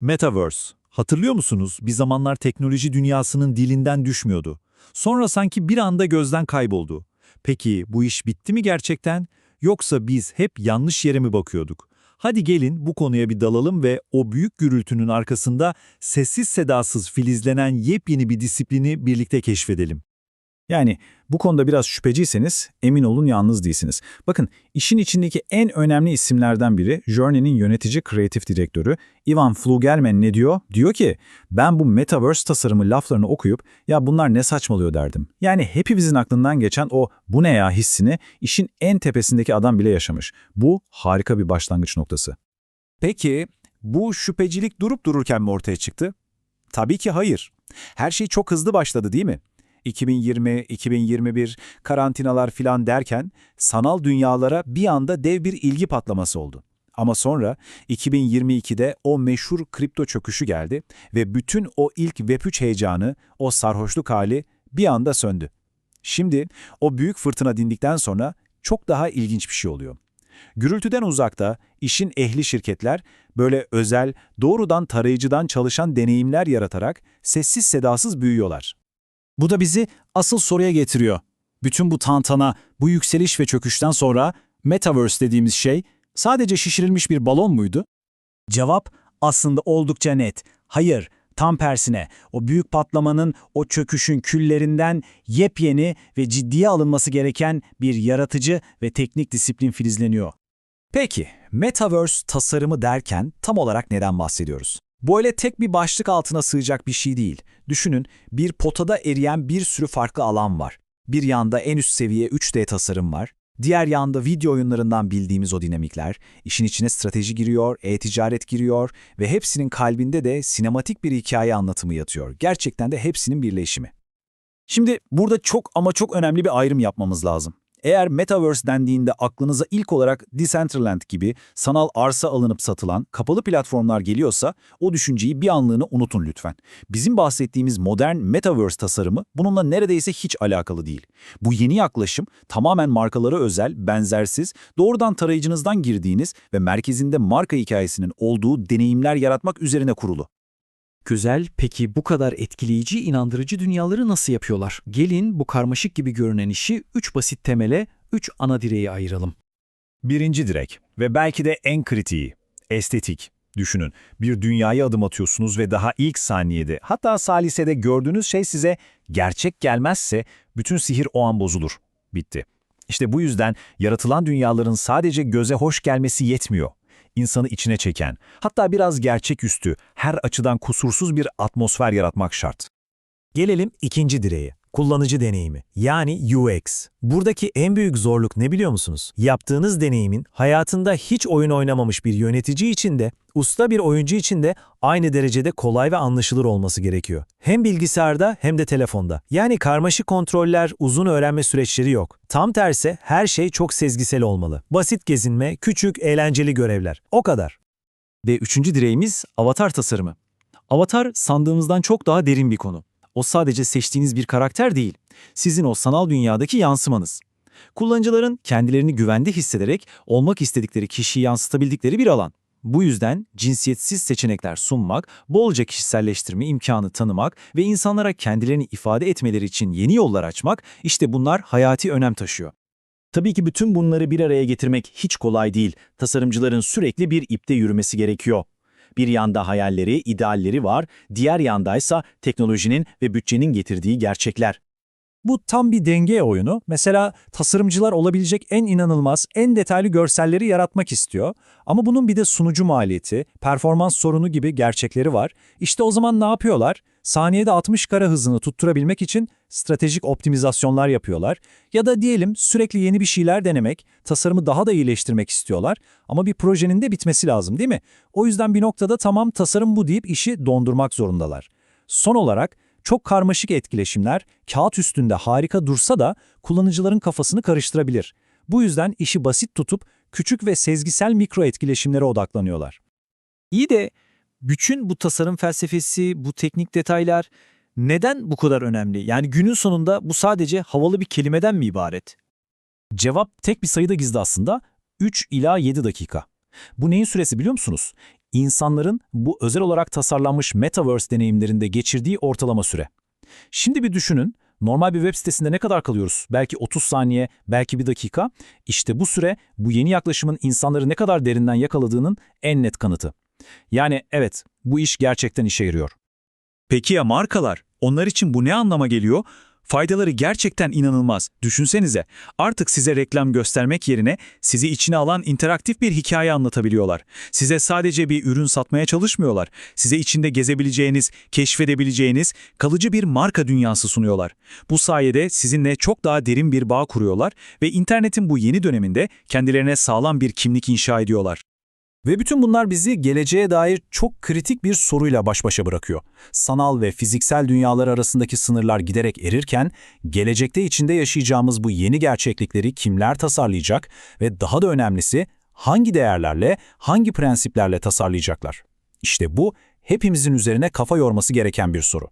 Metaverse. Hatırlıyor musunuz? Bir zamanlar teknoloji dünyasının dilinden düşmüyordu. Sonra sanki bir anda gözden kayboldu. Peki bu iş bitti mi gerçekten? Yoksa biz hep yanlış yere mi bakıyorduk? Hadi gelin bu konuya bir dalalım ve o büyük gürültünün arkasında sessiz sedasız filizlenen yepyeni bir disiplini birlikte keşfedelim. Yani bu konuda biraz şüpheciyseniz emin olun yalnız değilsiniz. Bakın işin içindeki en önemli isimlerden biri Journey'nin yönetici kreatif direktörü Ivan Flugelman ne diyor? Diyor ki ben bu Metaverse tasarımı laflarını okuyup ya bunlar ne saçmalıyor derdim. Yani hepimizin aklından geçen o bu ne ya hissini işin en tepesindeki adam bile yaşamış. Bu harika bir başlangıç noktası. Peki bu şüphecilik durup dururken mi ortaya çıktı? Tabii ki hayır. Her şey çok hızlı başladı değil mi? 2020, 2021, karantinalar filan derken sanal dünyalara bir anda dev bir ilgi patlaması oldu. Ama sonra 2022'de o meşhur kripto çöküşü geldi ve bütün o ilk Web3 heyecanı, o sarhoşluk hali bir anda söndü. Şimdi o büyük fırtına dindikten sonra çok daha ilginç bir şey oluyor. Gürültüden uzakta işin ehli şirketler böyle özel, doğrudan tarayıcıdan çalışan deneyimler yaratarak sessiz sedasız büyüyorlar. Bu da bizi asıl soruya getiriyor. Bütün bu tantana, bu yükseliş ve çöküşten sonra Metaverse dediğimiz şey sadece şişirilmiş bir balon muydu? Cevap aslında oldukça net. Hayır, tam tersine o büyük patlamanın, o çöküşün küllerinden yepyeni ve ciddiye alınması gereken bir yaratıcı ve teknik disiplin filizleniyor. Peki, Metaverse tasarımı derken tam olarak neden bahsediyoruz? Bu öyle tek bir başlık altına sığacak bir şey değil. Düşünün, bir potada eriyen bir sürü farklı alan var. Bir yanda en üst seviye 3D tasarım var. Diğer yanda video oyunlarından bildiğimiz o dinamikler, işin içine strateji giriyor, e-ticaret giriyor ve hepsinin kalbinde de sinematik bir hikaye anlatımı yatıyor. Gerçekten de hepsinin birleşimi. Şimdi burada çok ama çok önemli bir ayrım yapmamız lazım. Eğer Metaverse dendiğinde aklınıza ilk olarak Decentraland gibi sanal arsa alınıp satılan kapalı platformlar geliyorsa o düşünceyi bir anlığına unutun lütfen. Bizim bahsettiğimiz modern Metaverse tasarımı bununla neredeyse hiç alakalı değil. Bu yeni yaklaşım tamamen markalara özel, benzersiz, doğrudan tarayıcınızdan girdiğiniz ve merkezinde marka hikayesinin olduğu deneyimler yaratmak üzerine kurulu. Güzel, peki bu kadar etkileyici, inandırıcı dünyaları nasıl yapıyorlar? Gelin bu karmaşık gibi görünen işi üç basit temele, üç ana direğe ayıralım. Birinci direk ve belki de en kritiği, estetik. Düşünün, bir dünyaya adım atıyorsunuz ve daha ilk saniyede, hatta salisede gördüğünüz şey size gerçek gelmezse bütün sihir o an bozulur. Bitti. İşte bu yüzden yaratılan dünyaların sadece göze hoş gelmesi yetmiyor. İnsanı içine çeken, hatta biraz gerçeküstü, her açıdan kusursuz bir atmosfer yaratmak şart. Gelelim ikinci direğe. Kullanıcı deneyimi yani UX. Buradaki en büyük zorluk ne biliyor musunuz? Yaptığınız deneyimin hayatında hiç oyun oynamamış bir yönetici için de usta bir oyuncu için de aynı derecede kolay ve anlaşılır olması gerekiyor. Hem bilgisayarda hem de telefonda. Yani karmaşık kontroller, uzun öğrenme süreçleri yok. Tam tersi her şey çok sezgisel olmalı. Basit gezinme, küçük, eğlenceli görevler. O kadar. Ve üçüncü direğimiz avatar tasarımı. Avatar sandığımızdan çok daha derin bir konu. O sadece seçtiğiniz bir karakter değil, sizin o sanal dünyadaki yansımanız. Kullanıcıların kendilerini güvende hissederek olmak istedikleri kişiyi yansıtabildikleri bir alan. Bu yüzden cinsiyetsiz seçenekler sunmak, bolca kişiselleştirme imkanı tanımak ve insanlara kendilerini ifade etmeleri için yeni yollar açmak, işte bunlar hayati önem taşıyor. Tabii ki bütün bunları bir araya getirmek hiç kolay değil. Tasarımcıların sürekli bir ipte yürümesi gerekiyor. Bir yanda hayalleri, idealleri var, diğer yandaysa teknolojinin ve bütçenin getirdiği gerçekler. Bu tam bir denge oyunu. Mesela tasarımcılar olabilecek en inanılmaz, en detaylı görselleri yaratmak istiyor. Ama bunun bir de sunucu maliyeti, performans sorunu gibi gerçekleri var. İşte o zaman ne yapıyorlar? Saniyede 60 kara hızını tutturabilmek için stratejik optimizasyonlar yapıyorlar. Ya da diyelim sürekli yeni bir şeyler denemek, tasarımı daha da iyileştirmek istiyorlar. Ama bir projenin de bitmesi lazım değil mi? O yüzden bir noktada tamam tasarım bu deyip işi dondurmak zorundalar. Son olarak çok karmaşık etkileşimler kağıt üstünde harika dursa da kullanıcıların kafasını karıştırabilir. Bu yüzden işi basit tutup küçük ve sezgisel mikro etkileşimlere odaklanıyorlar. İyi de bütün bu tasarım felsefesi, bu teknik detaylar neden bu kadar önemli? Yani günün sonunda bu sadece havalı bir kelimeden mi ibaret? Cevap tek bir sayıda gizli aslında 3 ila 7 dakika. Bu neyin süresi biliyor musunuz? insanların bu özel olarak tasarlanmış Metaverse deneyimlerinde geçirdiği ortalama süre. Şimdi bir düşünün, normal bir web sitesinde ne kadar kalıyoruz? Belki 30 saniye, belki bir dakika. İşte bu süre, bu yeni yaklaşımın insanları ne kadar derinden yakaladığının en net kanıtı. Yani evet, bu iş gerçekten işe yarıyor. Peki ya markalar? Onlar için bu ne anlama geliyor? Faydaları gerçekten inanılmaz. Düşünsenize, artık size reklam göstermek yerine sizi içine alan interaktif bir hikaye anlatabiliyorlar. Size sadece bir ürün satmaya çalışmıyorlar. Size içinde gezebileceğiniz, keşfedebileceğiniz kalıcı bir marka dünyası sunuyorlar. Bu sayede sizinle çok daha derin bir bağ kuruyorlar ve internetin bu yeni döneminde kendilerine sağlam bir kimlik inşa ediyorlar. Ve bütün bunlar bizi geleceğe dair çok kritik bir soruyla baş başa bırakıyor. Sanal ve fiziksel dünyalar arasındaki sınırlar giderek erirken, gelecekte içinde yaşayacağımız bu yeni gerçeklikleri kimler tasarlayacak ve daha da önemlisi hangi değerlerle, hangi prensiplerle tasarlayacaklar? İşte bu hepimizin üzerine kafa yorması gereken bir soru.